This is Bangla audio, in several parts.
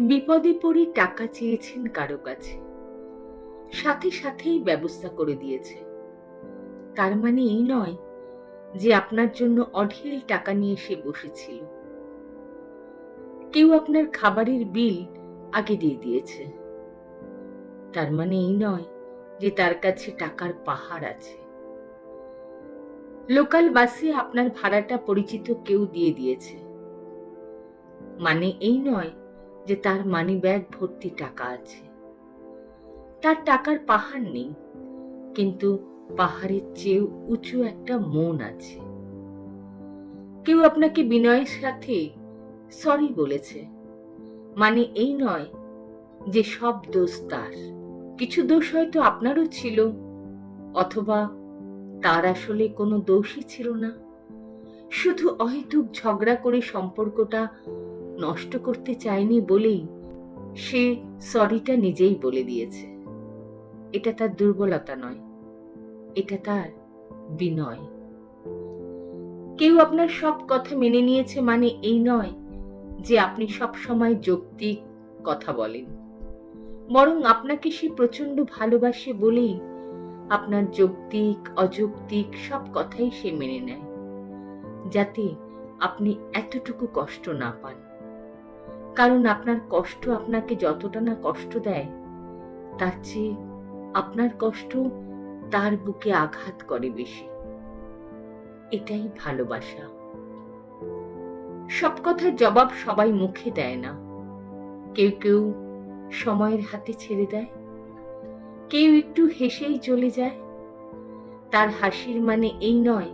বিপদে পড়ে টাকা চেয়েছেন কারও কাছে। সাথে সাথেই ব্যবস্থা করে দিয়েছে। তার মানে এই নয় যে আপনার জন্য অঢেল টাকা নিয়ে সে বসেছিল। কেউ আপনার খাবারের বিল আগে দিয়ে দিয়েছে। তার মানে এই নয় যে তার কাছে টাকার পাহাড় আছে। লোকাল বাসে আপনার ভাড়াটা পরিচিত কেউ দিয়ে দিয়েছে। মানে এই নয় যে তার মানি ব্যাগ ভর্তি টাকা আছে। তার টাকার পাহাড় নেই, কিন্তু পাহাড়ের চেয়েও উঁচু একটা মন আছে। কেউ আপনাকে বিনয়ের সাথে সরি বলেছে। মানে এই নয় যে সব দোষ তার। কিছু দোষ হয়তো আপনারও ছিল, অথবা তার আসলে কোনো দোষই ছিল না। শুধু অহেতুক ঝগড়া করে সম্পর্কটা নষ্ট করতে চায়নি বলেই সে সরিটা নিজেই বলে দিয়েছে। এটা তার দুর্বলতা নয়, এটা তার বিনয়। কেউ আপনার সব কথা মেনে নিয়েছে মানে এই নয় যে আপনি সব সময় যৌক্তিক কথা বলেন। বরং আপনাকে সে প্রচণ্ড ভালোবাসে বলেই আপনার যৌক্তিক, অযৌক্তিক সব কথাই সে মেনে নেয়, যাতে আপনি এতটুকু কষ্ট না পান। কারণ আপনার কষ্ট আপনাকে যতটা না কষ্ট দেয়, তার চেয়ে আপনার কষ্ট তার বুকে আঘাত করে বেশি। এটাই ভালোবাসা। সব কথার জবাব সবাই মুখে দেয় না। কেউ কেউ সময়ের হাতে ছেড়ে দেয়। কেউ একটু হেসেই চলে যায়। তার হাসির মানে এই নয়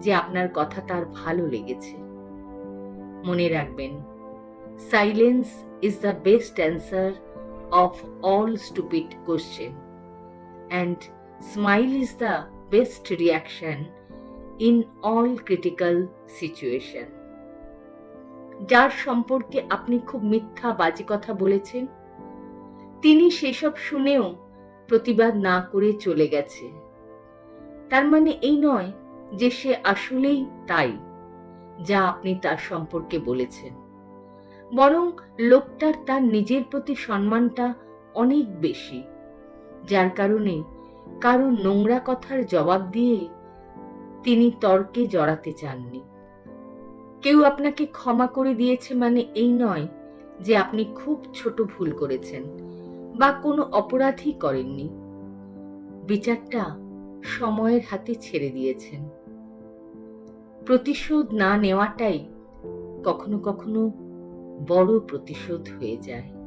যে আপনার কথা তার ভালো লেগেছে। মনে রাখবেন silence is the best answer of all stupid question and smile is the best reaction in all critical situation যার সম্পর্কে আপনি খুব মিথ্যা, বাজে কথা বলেছেন, তিনি সেসব শুনেও প্রতিবাদ না করে চলে গেছে। তার মানে এই নয় যে সে আসলেই তাই, যা আপনি তার সম্পর্কে বলেছেন। বরং লোকটার তার নিজের প্রতি সম্মানটা অনেক বেশি। যার কারণে কারও নোংরা কথার জবাব দিয়ে তিনি তর্কে জড়াতে চাননি। কেউ আপনাকে ক্ষমা করে দিয়েছে মানে এই নয় যে আপনি খুব ছোট ভুল করেছেন বা কোনো অপরাধই করেননি। বিচারটা সময়ের হাতে ছেড়ে দিয়েছেন। প্রতিশোধ না নেওয়াটাই কখনো কখনো বড় প্রতিশোধ হয়ে যায়।